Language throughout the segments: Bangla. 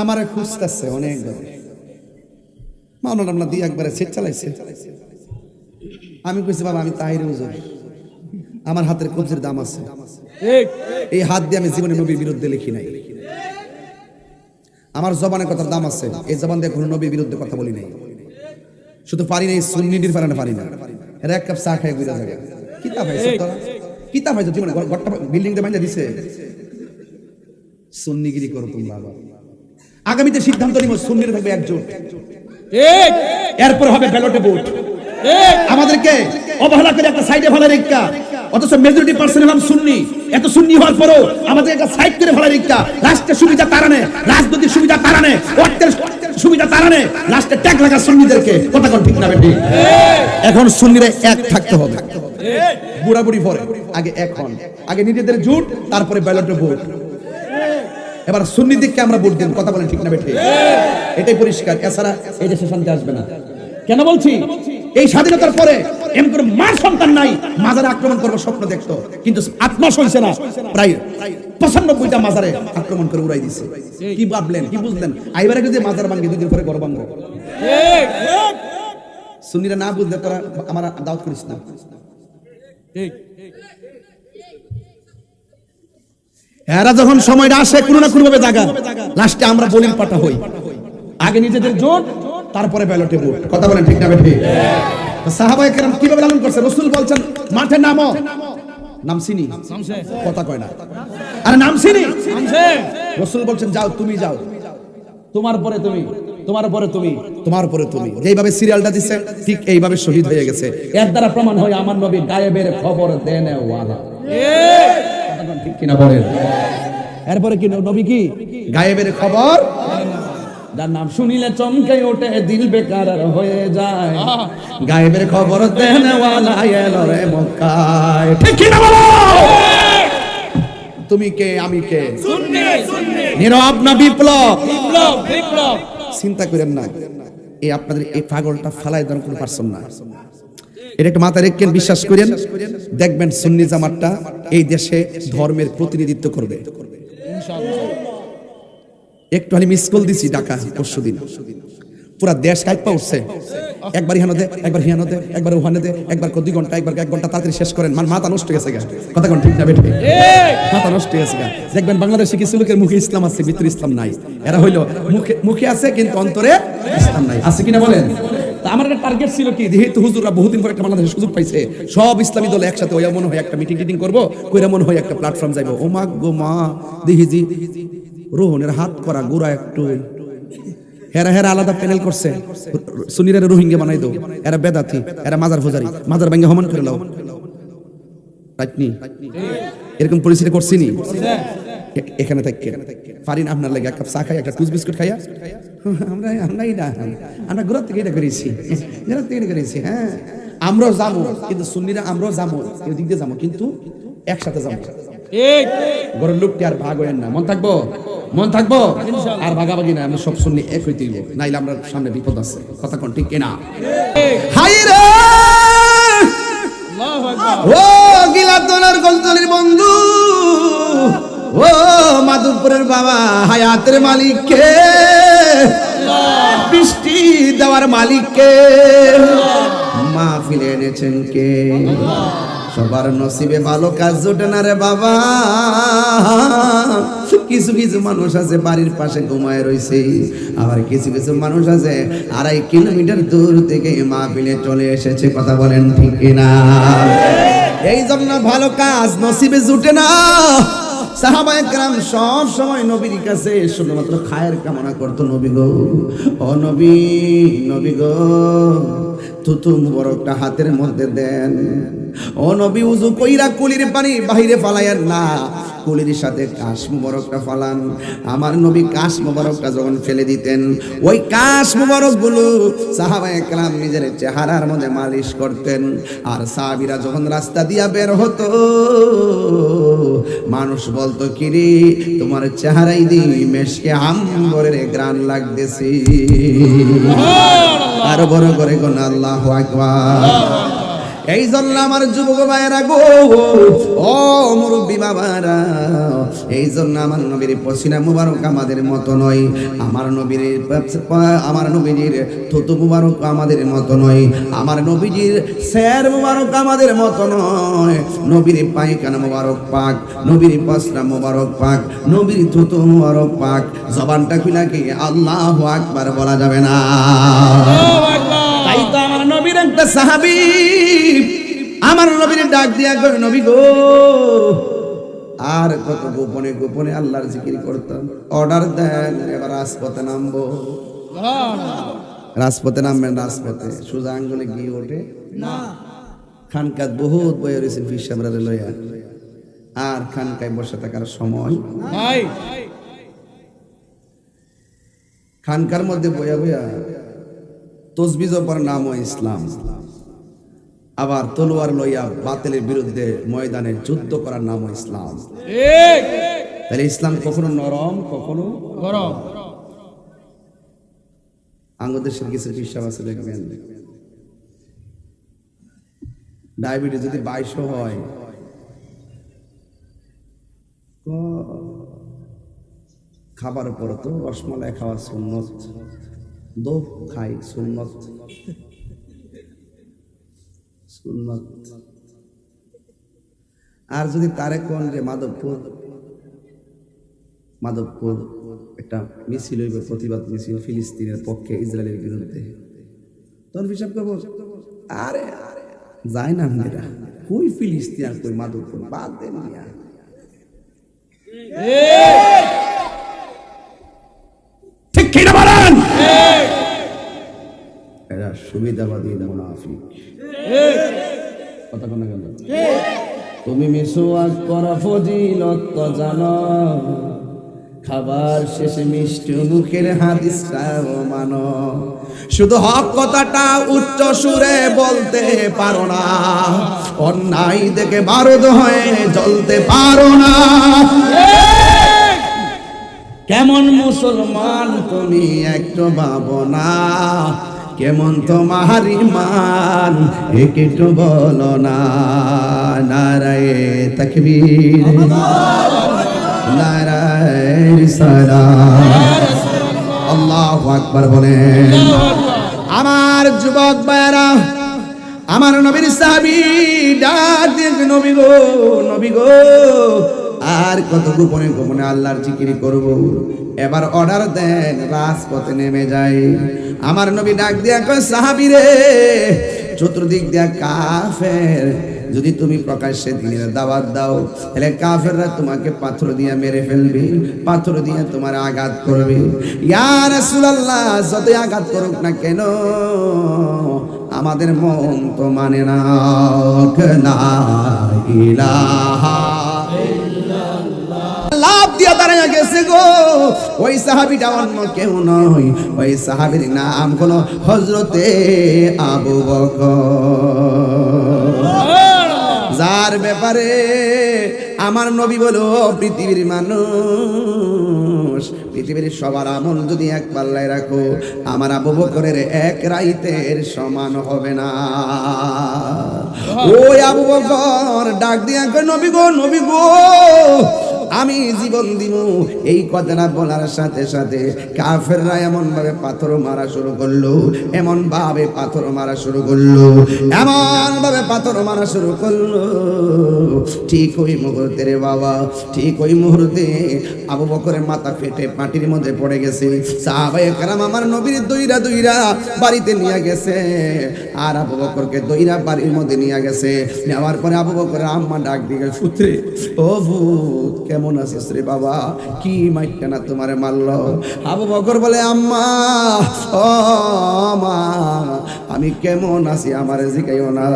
আমারে খুঁজতেছে অনেক মাওলানা আমরা দিয়ে একবারে সেট চালাইছে। আমি কইছি বাবা আমি তাহির হুজুর। আমার হাতের কবজির দাম আছে। এই হাত দিয়ে আমি জীবনে নবীর বিরুদ্ধে লিখি নাই। আমার জবানের কথার দাম আছে। এই জবান দিয়ে কোনো নবীর বিরুদ্ধে কথা বলি নাই। শুধু পারি না এই সুন্নিটির পারে না পারি না। এরা এক কাপ চা খাই বুঝা যাবে। কিতাব হয় তোরা কিতাব হয় জীবনে ঘরটা বিল্ডিং দিয়ে বানিয়ে দিছে? সুন্নিগিরি করো তোমরা আবার। আগামীতে সিদ্ধান্ত নিব সুন্নির থাকবে একজন। এরপর হবে ব্যালটে ভোট আমাদেরকে অবহেলা করে একটা সাইডে ফেলা রেখা অথচ মেজরিটি পার্সেন্ট হলাম সুন্নি। এত সুন্নি হওয়ার পরও আমাদের একটা সাইড করে ফেলা রেখা রাষ্ট্রের সুবিধা তারা নেয় রাজনৈতিক সুবিধা তারা নেয় অর্থের সুবিধা তারা নেয়। লাস্টে ট্যাগ লাগা সুন্নিদেরকে কথা কোন ঠিক না বেটি? এখন সুন্নিরা এক থাকতে হবে। বুড়া বুড়ি পরে আগে এখন আগে নিজেদের জোট তারপরে ব্যালটে ভোট এবার সুন্নি দিককে আমরা ভোট কথা বলেন ঠিক না বেঠে। এটাই পরিষ্কার, এছাড়া এই দেশে শান্তি আসবে না। কেন বলছি? এই স্বাধীনতার পরে এম করে মার সন্তান নাই, মাজারে আক্রমণ করব স্বপ্ন দেখতো, কিন্তু আট মাস হয়েছে না, প্রায় পঁচানব্বইটা মাজারে আক্রমণ করে উড়াই দিছে। কি ভাবলেন, কি বুঝলেন? আইবারে যদি মাজার ভাঙ্গে দুদিন পরে ঘর ভাঙ্গ। সুন্নিরা না বুঝলে তোরা আমার দাওয়াত করিস না। এরা যখন সময়টা আসে, কোনো না কোনো ভাবে জাগা লাস্টে আমরা বলির পাটা হই। আগে নিজেদের জোট, তারপরে ব্যালটে ভোট। কথা বলেন ঠিক না বেঠে? সাহাবায়ে কেরাম কীভাবে লালন করছে? রসুল বলছেন, মাঠে নামো। নাম চিনি? কথা কয় না। আরে নাম চিনি? রসুল বলছেন, যাও, তুমি যাও। তোমার পরে তুমি, তোমার পরে তুমি, তোমার পরে তুমি। যেইভাবে সিরিয়ালটা দিচ্ছে ঠিক এইভাবে শহীদ হয়ে গেছে। এর দ্বারা প্রমাণ হয়, আমার নবী গায়েবের খবর দেন ওয়ালা ঠিক ঠিক কিনা বলেন এরপরে কি নবী কি? গায়েবের খবর? যার নাম শুনিলে চমকে ওঠে দিল বেকার হয়ে যায়। গায়েবের খবর দেনওয়ালা এলো রে মক্কায়। ঠিক কিনা বলো? তুমি কে আমি কে? নীরব না বিপ্লব? বিপ্লব বিপ্লব। চিন্তা করেন না এই আপনাদের এই পাগলটা ফালাই দেওয়ার কোনো পারছেন না এটা একটু মাথায় রেখেন, বিশ্বাস করেন। দেখবেন সুন্নি জামাতটা এই দেশে ধর্মের প্রতিনিধিত্ব করবে। একটু আমি মিস কল দিছি ঢাকা পরশু দিন। পুরা দেশ কাইপা উঠছে। একবার ইহানো দে, একবার হিয়ানো দে, একবার ওহানে দে, একবার দুই ঘণ্টা, একবার এক ঘণ্টা তাড়াতাড়ি শেষ করেন। মানে মাথা নষ্ট গেছে গা। কথা কোন ঠিক না বেঠে? মাথা নষ্ট গেছে গা। দেখবেন বাংলাদেশে কিছু লোকের মুখে ইসলাম আছে, ভিতরে ইসলাম নাই। এরা হইল মুখে মুখে আছে কিন্তু অন্তরে ইসলাম নাই। আছে কিনা বলেন? আমার একটা টার্গেট ছিল কি? যেহেতু হুজুররা বহুদিন একটা বাংলাদেশের সুযোগ পাইছে, সব ইসলামী দল একসাথে ওয়া মনে হয় একটা মিটিং টিটিং করব, কইরা মনে হয় একটা প্ল্যাটফর্ম যাইবো। ও মা গো মা দিহিজি রোহনের হাত করা গোড়া একটু। হেরা হেরা আলাদা প্যানেল করছে। সুনিরা রোহিঙ্গা বানাই দো এরা বেদাতি, এরা মাজার ফুজারি মাজার ভাঙ্গে হমান করে লাও। এরকম পরিস্থিতি করছি নি? এ- এখানে থাকি। পারিন আপনার লাগে এক কাপ চা খাই একটা টুস বিস্কুট খাইয়া। আমরা আমরাই না আমরা ঘুরার থেকে এটা করেছি। ঘুরার থেকে এটা করেছি হ্যাঁ। আমরাও যাব কিন্তু সুন্নিরা আমরাও যাব এই দিক দিয়ে যাব কিন্তু একসাথে যাব। ঘরের লোকটি আর ভাগ হইেন না। মন থাকব? মন থাকব? আর ভাগাভাগি না আমরা সব শুনলে এক হইতে নাইলে আমরা সামনে বিপদ আছে। কথা কোন ঠিক কিনা? হাই রে! ও গিলাতনের গলতলির বন্ধু। ও মাধবপুরের বাবা, হায়াতের মালিক কে বৃষ্টি দেওয়ার মালিক কে মাহফিলে এনেছেন কে? সবার নসিবে ভালো কাজ জোটে না রে বাবা। কিছু কিছু মানুষ আছে, বাড়ির পাশে ঘুমায় রয়েছে আবার কিছু কিছু মানুষ আছে, আড়াই কিলোমিটার দূর থেকে মা মাহফিলে চলে এসেছে, কথা বলেন ঠিক না এই জন্য ভালো কাজ নসিবে জুটে না। সাহাবায়ে একরাম সব সময় নবীর কাছে শুধুমাত্র খায়ের কামনা করতো, নবী গো, ও নবী নবী গো থুতু মুবারকটা হাতের মধ্যে দেন। ও নবী, উজু কইরা কুলির পানি বাহিরে ফালাইয়েন না। কুলির সাথে কাশ মুবারকটা ফালান। আমার নবী কাশ মুবারকটা যখন ফেলে দিতেন, ওই কাশ মুবারকগুলো সাহাবায়ে কেরাম নিজের চেহারার মধ্যে মালিশ করতেন। আর সাহাবীরা যখন রাস্তা দিয়া বের হতো, মানুষ বলতো, কিরে, তোমার চেহারাই দি মেশকে আম্বরের গ্রান লাগতেছি। আরও বড় করে কোন আল্লাহ আকবার। এই জন্য আমার যুবক ভাইয়েরা গো ও মুরব্বী বাবারা এই জন্য আমার নবীর পসিনা মুবারক আমাদের মতো নয় আমার নবীর আমার নবীজির থুতু মুবারক আমাদের মতো নয় আমার নবীজির স্যার মুবারক আমাদের মতো নয় নবীর পায়খানা মুবারক পাক নবীর পসনা মুবারক পাক নবীর থুতু মুবারক পাক জবানটা খুলা কি আল্লাহ আকবার বলা যাবে না। তাই তো একটা সাহাবি আমার নবীর ডাক দিয়া করে নবী গো আর কত গোপনে গোপনে আল্লাহর জিকির করতাম। অর্ডার দেন এবার রাজপথে নামবো। রাজপথে নামবেন রাজপথে। সোজা আঙ্গুলে গিয়ে ওঠে। না। খানকাত বহুত বয়ে রয়েছে ফিসাবরা লইয়া। আর খানকায় বসে থাকার সময় খানকার মধ্যে বইয়া বইয়া তসবি জপার নাম ও ইসলাম। আবার তলোয়ার লইয়া বাতিলের বিরুদ্ধে ময়দানে যুদ্ধ করার নাম ইসলাম। ঠিক। তাহলে ইসলাম কখনো নরম কখনো গরম। আঙ্গদেশের কিছু হিসাব আছে দেখবেন। ডায়াবেটিস যদি বাইশও হয় খাবার পর তো রসমালাই খাওয়া সুন্নত। দো খাই, সুন্নত। সুন্নত। আর যদি তারে কোন যে মাধবপুর? মাধবপুর একটা মিছিল হইবে, প্রতিবাদ মিছিল, ফিলিস্তিনের পক্ষে ইসরায়েলের বিরুদ্ধে। তখন হিসাব করব? আরে, যায় না মেয়েরা। কই ফিলিস্তিন আর কই মাধবপুর? বাদ দেন মিয়া। ঠিক কি না বলেন এরা সুবিধাবাদী মুনাফিক কথা কোন গেল তুমি মিসওয়াক করা ফজিলত জানো। খাবার শেষে মিষ্টি মুখের হাদিসটাও মানো। শুধু হক কথাটা উচ্চ সুরে বলতে পারো না। অন্যায় দেখে বারদ হয়ে জ্বলতে পারো না। কেমন মুসলমান তুমি একটু ভাবনা কেমন তোমার ইমান? একটু বলো না, নারায় তকবীর। নারায় রিসালাত আল্লাহু আকবার বলেন। আমার যুবক ভাইরা আমার নবীর সাহাবী ডাক নবী গো নবী গো। আর কত গোপনে গোপনে আল্লাহর জিকিরি করব। এবার অর্ডার দেন, রাজপথে নেমে যাই। আমার নবী ডাক দিয়া কয়, সাহাবী রে, চতুর্দিক দিয়া কাফের। যদি তুমি প্রকাশ্যে দিনের দাওয়াত দাও, তাহলে কাফেররা তোমাকে পাথর দিয়ে মেরে ফেলবে, পাথর দিয়ে তোমার আঘাত করবে। ইয়া রাসূলুল্লাহ, যতই আঘাত করুক না কেন, আমাদের মন তো মানে না ইলাহা দাঁড়াইয়া গেছে গো। ওই সাহাবিটা অন্য কেউ নয়। ওই সাহাবির নাম হলো হজরতে আবু বকর। যার ব্যাপারে আমার নবী বলো পৃথিবীর মানুষ পৃথিবীর সবার আমল যদি এক পাল্লায় রাখো আমার আবু বকরের এক রাইতের সমান হবে না। ওই আবু বকর ডাক দিয়া নবী গো নবী গো আমি জীবন দিব। এই কথাটা বলার সাথে সাথে কাফেররা এমন ভাবে পাথর মারা শুরু করল এমন ভাবে পাথর মারা শুরু করল এমন ভাবে পাথর মারা শুরু করল। ঠিক ওই মুহূর্তে রে বাবা, ঠিক ওই মুহূর্তে আবু বকরের মাথা ফেটে মাটির মধ্যে পড়ে গেছে। সাহাবায়ে কারাম আমার নবীর দইরা দইরা বাড়িতে নিয়ে গেছে। আর আবু বকরকে দইরা বাড়ির মধ্যে নিয়ে গেছে। নেওয়ার পরে আবু বকরের আম্মা ডাক দিয়ে পুত্রে ও ভূত, কেমন আছিস রে বাবা? কি মাইটটা না তোমারে মারল? আবু বকর বলে, আম্মা, ও মা, আমি কেমন আছি আমার জিকাইও না।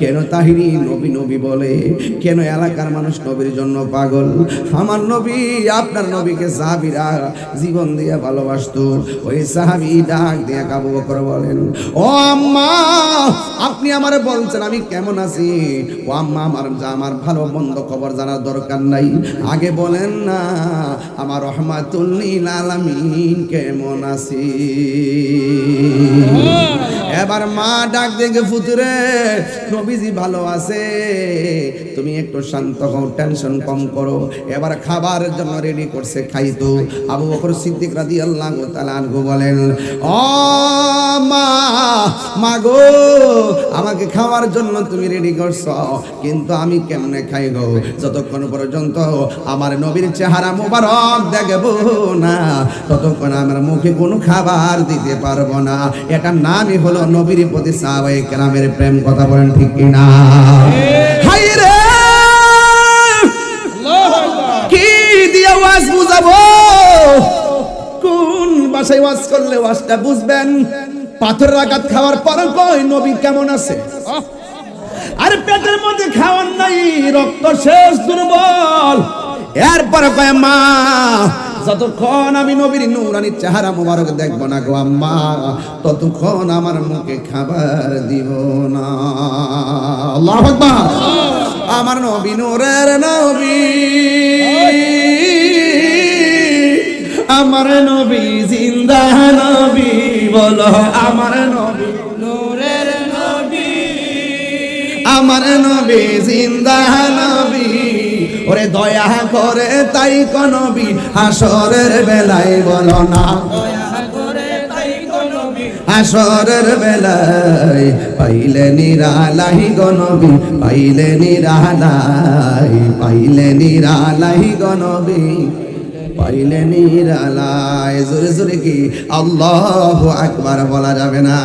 কেন তাহিনী নবী নবী বলে? কেন এলাকার মানুষ নবীর জন্য পাগল? আমার নবী, আপনার নবীকে সাহাবিরা জীবন দিয়ে ভালোবাসতো। ওই সাহাবি ডাক দিয়ে কাবু বকর বলেন, ও আম্মা আপনি আমারে বলছেন, আমি কেমন আছি? ও আম্মা, আমার আমার ভালো মন্দ খবর জানার দরকার নাই। আগে বলেন না, আমার রহমাতুল্লিল আলামিন কেমন আছি? এবার মা ডাক দেখে ফুতুরে, নবীজি ভালো আছে? তুমি একটু শান্ত হও, টেনশন কম করো। এবার খাবারের জন্য রেডি করছে খাইতো। আবু বকর সিদ্দিক রাদিয়াল্লাহু তাআলা আনহু বলেন, ও মা মা গো আমাকে খাওয়ার জন্য তুমি রেডি করছ। কিন্তু আমি কেমনে খাই গো যতক্ষণ পর্যন্ত আমার নবীর চেহারা মোবারক দেখব না, ততক্ষণ আমার মুখে কোনো খাবার দিতে পারব না। এটার নামই হলো নবীর প্রতি সাহাবায়ে কেরামের প্রেম, কথা বলেন ঠিক কিনা? রে! ওয়াজ বুঝাবো? কোন ভাষায় ওয়াজ করলে ওয়াজটা বুঝবেন? পাথরের আঘাত খাওয়ার পর কই নবী কেমন আছে? আর পেটের মধ্যে খাওয়ার নাই, রক্ত শেষ, দুর্বল। এরপরে কয়, মা, যতক্ষণ আমি নবীর নুরানি চেহারা মোবারক দেখব না গো আম্মা, ততক্ষণ আমার মুখে খাবার দিব না। আল্লাহু আকবার। আমার নবী নূরের নবী। আমার নবী জিন্দা নবী। বলো আমার নবী। নূরের নবী। আমার নবী জিন্দা নবী। ওরে দয়া করে তাই নবী হাসরের বেলায় বলো না। দয়া করে তাই গো নবী। হাসরের বেলায় পাইলে নিরালাই গনবী পাইলে নিরালাই পাইলে নিরালাই গনবী পাইলে নিরালায় জোরে জোরে কি? আল্লাহ আকবার বলা যাবে না।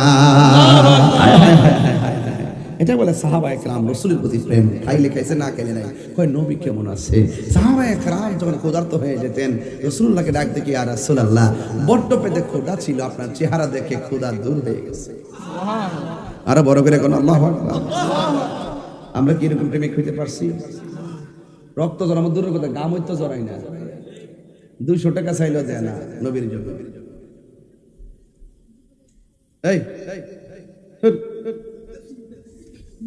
এটা বলে সাহাবা একরাম রসুলের প্রতি প্রেম। খাইলে খাইছে না খেলে নাই। কয় নবী কেমন আছে? সাহাবা একরাম যখন ক্ষুধার্ত হয়ে যেতেন রসুল্লাহকে ডাক দেখি আর রসুল্লাহ বড্ড পেতে ক্ষুধা ছিল আপনার চেহারা দেখে ক্ষুধা দূর হয়ে গেছে। আরও বড় করে কোন আল্লাহ আমরা কি এরকম প্রেমিক হইতে পারছি? রক্ত জড়ানো দূরের কথা গাম হইতে জড়াই না। দুইশো টাকা চাইলেও দেয় না নবীর জন্য। এই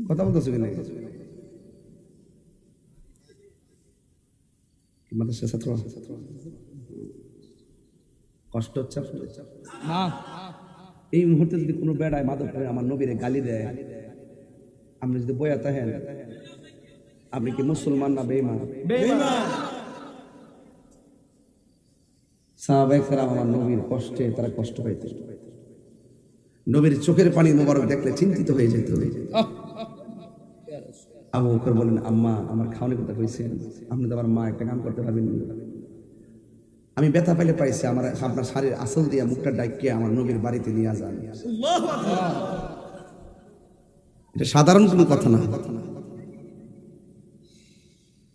কথা বলতেছো কি মাদ্রাসা ছাত্র? কষ্ট হচ্ছে এই মুহূর্তে যদি কোনো বেড়ায় মাদক করে আমার নবীরে গালি দেয় আপনি যদি বয়া থাকেন আপনি কি মুসলমান না বেইমান সাহাবাহিকরা আমার নবীর কষ্টে তারা কষ্ট পাইতে নবীর চোখের পানি মোবারক দেখলে চিন্তিত হয়ে যেত। আবু বকর বলেন আম্মা আমার খাওয়ানি কথা কইছেন। আপনি তো আমার মা একটা কাম করতে পারবেন আমি ব্যথা পেলে পাইছি আমার আপনার শাড়ির আসল দিয়ে মুখটা ডাকিয়ে আমার নবীর বাড়িতে নিয়ে যান। এটা সাধারণ কোনো কথা না।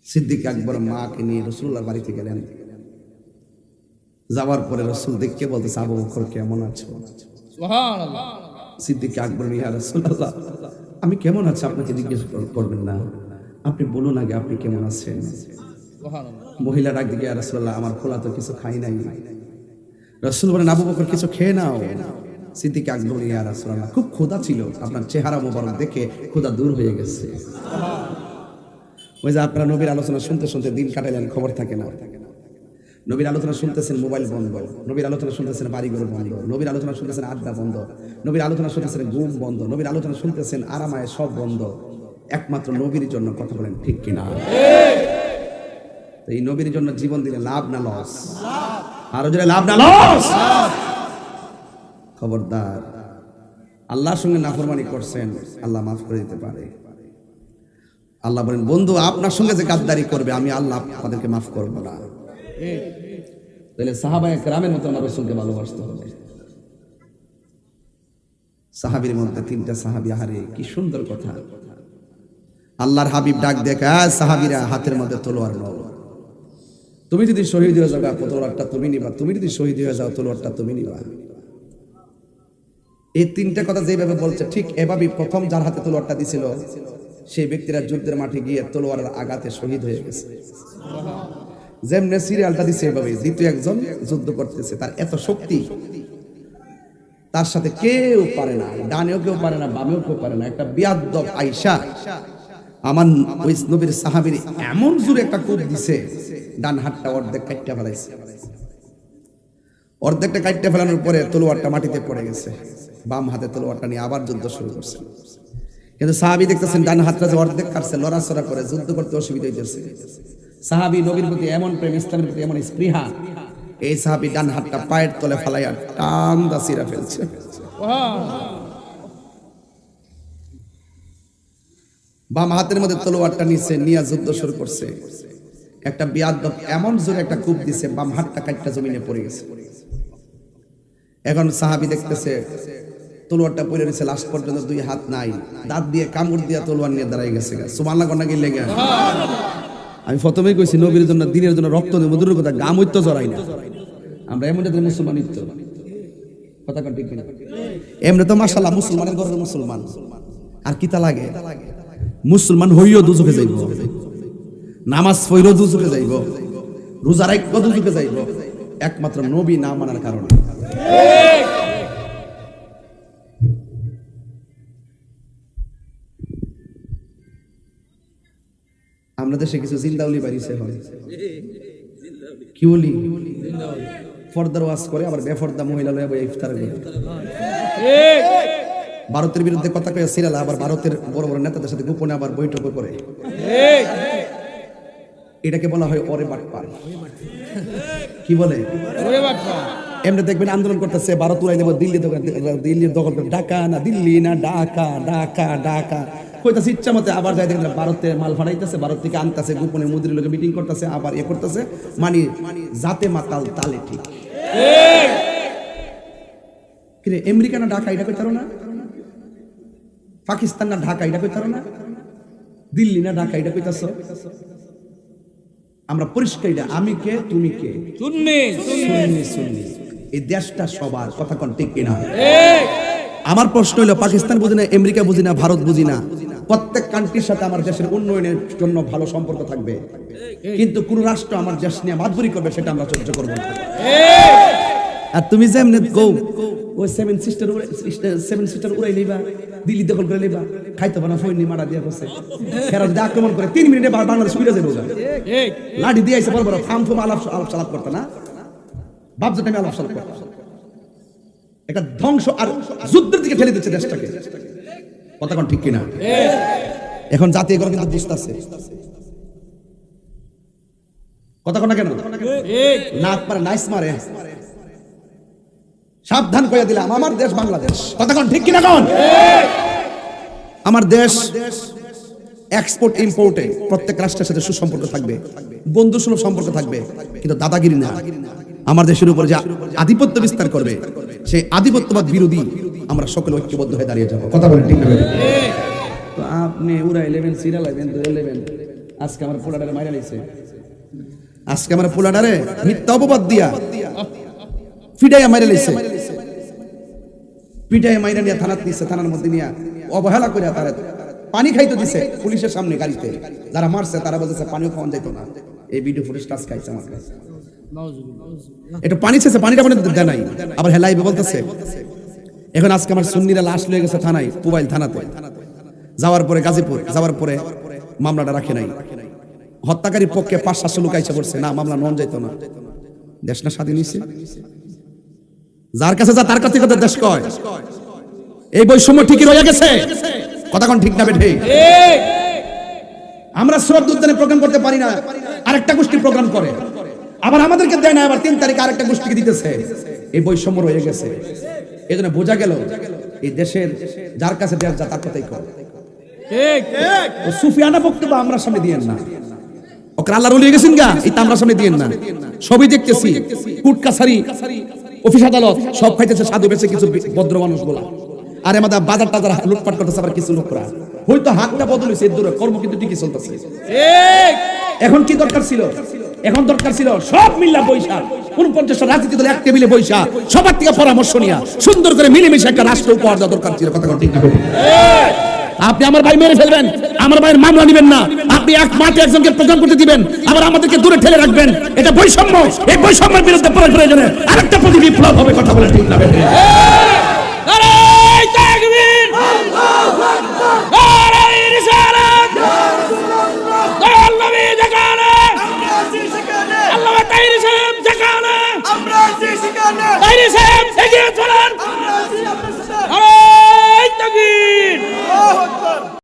সিদ্দিক আকবর মাকে নিয়ে রসুল্লাহর বাড়িতে গেলেন। যাওয়ার পরে রসুল দেখকে বলতেছে আবু বকর কেমন আছো? সিদ্দিক আকবর ইয়া রাসূলুল্লাহ আমি কেমন আছি? আপনাকে জিজ্ঞেস করবেন না। আপনি বলুন আগে আপনি কেমন আছেন? মহিলা ডাক দিকে রাসূলুল্লাহ আমার খোলা তো কিছু খাই নাই। রাসূল বলেন আবু বকর কিছু খেয়ে নাও। সিদ্দিক আকবর ইয়া রাসূলুল্লাহ খুব ক্ষুধা ছিল। আপনার চেহারা মোবারক দেখে ক্ষুধা দূর হয়ে গেছে। ওই যে আপনারা নবীর আলোচনা শুনতে শুনতে দিন কাটালেন খবর থাকে না। নবীর আলোচনা শুনতেছেন মোবাইল বন্ধ। নবীর আলোচনা শুনতেছেন বাড়িঘর বন্ধ। নবীর আলোচনা শুনতেছেন আড্ডা বন্ধ। নবীর আলোচনা শুনতেছেন ঘুম বন্ধ। নবীর আলোচনা শুনতেছেন আরামায় সব বন্ধ। একমাত্র নবীর জন্য কথা বলেন ঠিক কিনা? এই নবীর জন্য জীবন দিলে লাভ না লস? আরও জোরে, লাভ না লস? খবরদার, আল্লাহর সঙ্গে নাফরমানি করছেন, আল্লাহ মাফ করে দিতে পারে। আল্লাহ বলেন, বন্ধু, আপনার সঙ্গে যে গাদ্দারি করবে, আমি আল্লাহ তাদেরকে মাফ করব না। তাহলে সাহাবায় গ্রামের মতো আমার রসুলকে ভালোবাসতে হবে। সাহাবির মধ্যে তিনটা সাহাবি, আহারে, কি সুন্দর কথা। আল্লাহর হাবিব ডাক দেখা সাহাবিরা, হাতের মধ্যে তলোয়ার নাও। তুমি যদি শহীদ হয়ে যাও তলোয়ারটা তুমি নিবা। তুমি যদি শহীদ হয়ে যাও, তলোয়ারটা তুমি নিবা। এই তিনটা কথা যেভাবে বলছে, ঠিক এভাবেই প্রথম যার হাতে তলোয়ারটা দিছিল, সেই ব্যক্তিরা যুদ্ধের মাঠে গিয়ে তলোয়ারের আঘাতে শহীদ হয়ে গেছে। যেমনে সিরিয়ালটা দিছে এভাবে দ্বিতীয় একজন যুদ্ধ করতেছে, তার এত শক্তি। তার সাথে কেউ পারে না, ডানেও কেউ পারে না, বামেও কেউ পারে না, একটা বিয়াদ্দ আইসা আমার ওই নবীর সাহাবির এমন জোরে একটা কোপ দিছে, ডান হাতটা অর্ধেক কাটটা ফেলাইছে। অর্ধেকটা কাটতে ফেলানোর পরে তলোয়ারটা মাটিতে পড়ে গেছে। বাম হাতে তলোয়ারটা নিয়ে আবার যুদ্ধ শুরু করছে। কিন্তু সাহাবি দেখতেছেন, ডান হাতটা যে অর্ধেক কাটছে, লড়াচড়া করে, যুদ্ধ করতে অসুবিধা হইতেছে। সাহাবি নবীর প্রতি এমন প্রেম, ইসলামের প্রতি এমন স্পৃহা। এই সাহাবি ডান হাতটা পায়ের তলে ফালাইয়া টান দা সিরা ফেলছে। বাম হাতের মধ্যে তলোয়ারটা নিচে নিয়ে যুদ্ধ শুরু করছে। একটা বিয়াদ এমন জোরে একটা কূপ দিছে, বাম হাতটা কাটটা জমিনে পড়ে গেছে। এখন সাহাবি দেখতেছে তলোয়ারটা পড়ে রয়েছে লাস্ট পর্যন্ত দুই হাত নাই। দাঁত দিয়ে কামড় দিয়ে তলোয়ার নিয়ে দাঁড়াই গেছে সুমাল্লা কন্যা গিলে গে আমি প্রথমেই কইছি, নবীর জন্য, দিনের জন্য রক্ত দেব দূরের কথা, গাম ঐত্য জড়াই না। আমরা এমন জাতের মুসলমান নিত্য কথা ঠিক? এমনি তো মাশাল্লাহ মুসলমানের ঘরের মুসলমান। আর কিতা লাগে? মুসলমান হইও দুজকে যাইব। নামাজ পড়িও দুজকে যাইব। রোজা রাখিও দুজকে যাইব। একমাত্র নবী না মানার কারণে। আমরা দেশে কিছু জিন্দাউলি বাড়িছে বলি? ফর্দার ওয়াজ করে, আবার বেফর্দা মহিলা লয়ে বই ইফতার করে। ভারতের বিরুদ্ধে কথা কয়ে আবার ভারতের বড় বড় নেতাদের সাথে গোপনে আবার বৈঠক করে। এটাকে বলা হয় অরে বাটপার। কি বলে? এমনি দেখবেন আন্দোলন করতেছে, ভারত উড়াই দেবো, দিল্লি দখল দিল্লি দখল করে। ঢাকা না, দিল্লি না, ঢাকা ঢাকা ঢাকা। কইতাছে ইচ্ছা মতে আবার যাই দেখলাম ভারতে মাল ফাড়াইতেছে ভারত থেকে আনতেছে গোপনে মোদির লোকে মিটিং করতেছে আবার এ করতেছে। মানে জাতে মাতাল তালে ঠিক। কিরে আমেরিকা না ঢাকা এটা কইতারো না? পাকিস্তান না ঢাকা এটা কইতারো না? দিল্লি না ঢাকা এটা কইতাছ? আমরা পরিষ্কার এটা আমি কে তুমি কে? শুননি সুন্নি। সুন্নি এই দেশটা সবার কথা কোন ঠিক কিনা? আমার প্রশ্ন হলো পাকিস্তান বুঝি না আমেরিকা বুঝি না ভারত বুঝি না? প্রত্যেক কান্ট্রির সাথে আমার দেশের উন্নয়নের জন্য ভালো সম্পর্ক থাকবে। কিন্তু কোন রাষ্ট্র আমার দেশ নিয়ে মাতবরি করবে সেটা আমরা সহ্য করব না। আর তুমি যে এমনি গো ওই সেভেন সিস্টার সেভেন সিস্টার উড়াই লইবা দিল্লি দখল করে লইবা খাইতে পানা ফইনি মারা দিয়া বসে খেরা যদি আক্রমণ করে, তিন মিনিটে বাংলাদেশ উড়ে যাবে। লাঠি দিয়ে আইসে বড় বড়, ফার্ম ফুম আলাপ আলাপ সালাপ করতে না? বাপজাত আমি আলাপ সালাপ করতে একটা ধ্বংস আর যুদ্ধের দিকে ঠেলে দিচ্ছে দেশটাকে। কথা কোন ঠিক কিনা? এখন জাতি এগুলো কিন্তু বুঝতেছে কথা কোন কেন? নাক মারে, নাইস মারে। সাবধান করে দিলাম, আমার দেশ বাংলাদেশ। কথা কোন ঠিক কিনা কোন? আমার দেশ এক্সপোর্ট ইম্পোর্টে প্রত্যেক রাষ্ট্রের সাথে সুসম্পর্ক থাকবে। বন্ধু সুলভ সম্পর্ক থাকবে, কিন্তু দাদাগিরি না। আমার দেশের উপর যে আধিপত্য বিস্তার করবে সেই আধিপত্যবাদ বিরোধী আমরা সকলে ঐক্যবদ্ধ হয়ে দাঁড়িয়ে যাব। কথা বলেন ঠিক তো আপনি উড়াই লেবেন সিরা লাইবেন ধরে লেবেন আজকে আমার পোলাডারে মাইরা লাইছে আজকে আমার পোলাডারে মিথ্যা অপবাদ দিয়া ফিডাইয়া মাইরা লাইছে পিটাইয়া মাইরা নিয়ে থানাত নিছে থানার মধ্যে নিয়ে অবহেলা করে তারা পানি খাইতে দিছে পুলিশের সামনে গাড়িতে। যারা মারছে তারা বলতেছে পানিও খাওয়ান যাইতো না। এই ভিডিও ফুটেজ টাচ খাইছে আমার কাছে। একটু পানি চেয়েছে পানিটা পানি দেয় নাই। আবার হেলাই বলতেছে। এখন আজকে আমার সুন্নিরা লাশ লয়ে গেছে থানায় পুবাইল থানাতে। যাওয়ার পরে গাজীপুর যাওয়ার পরে মামলাটা রাখে নাই। হত্যাকারীর পক্ষে পাঁচ সাতশো লোক আইসা পড়ছে। না মামলা নন যাইতো না। দেশ না স্বাধীন হয়েছে যার কাছে যা তার কাছে কথা দেশ কয়। এই বৈষম্য ঠিকই রয়ে গেছে। কথা কোন ঠিক না বেঠে আমরা শ্রদ্ধ উদ্যানে প্রোগ্রাম করতে পারি না। আরেকটা গোষ্ঠী প্রোগ্রাম করে। আবার আমাদেরকে দেয় না আবার তিন তারিখে আরেকটা গোষ্ঠীকে দিতেছে। এই বৈষম্য রয়ে গেছে। এই জন্য বোঝা গেল এই দেশের যার কাছে দেশ যা তার কথাই কর সুফিয়ানা বক্তব্য আমরা সামনে দিয়েন না। ওকে আল্লাহ রলিয়ে গেছেন গা এই আমরা সামনে দিয়েন না। সবই দেখতেছি কুট কাছারি অফিস আদালত সব খাইতেছে সাধু বেছে কিছু ভদ্র মানুষগুলা আর আমাদের বাজার টাজার লুটপাট করতেছে আবার কিছু লোকরা। হয়তো হাতটা বদল হয়েছে দূরে কর্ম কিন্তু ঠিকই চলতেছে। এখন কি দরকার ছিল? এখন দরকার ছিল সব মিল্লা বৈশা উনপঞ্চাশটা রাজনীতি দল এক টেবিলে বৈশা। সবার থেকে পরামর্শ নিয়া। সুন্দর করে মিলেমিশে একটা রাষ্ট্র উপহার দেওয়া দরকার ছিল। কথা ঠিক না আপনি আমার ভাই মেরে ফেলবেন। আমার ভাইয়ের মামলা নেবেন না। আপনি এক মাঠে একজনকে প্রোগ্রাম করতে দিবেন। আবার আমাদেরকে দূরে ঠেলে রাখবেন। এটা বৈষম্য। এই বৈষম্যের বিরুদ্ধে পরে প্রয়োজনে আরেকটা প্রতি বিপ্লব হবে, কথা বলে ঠিক না দিয়ে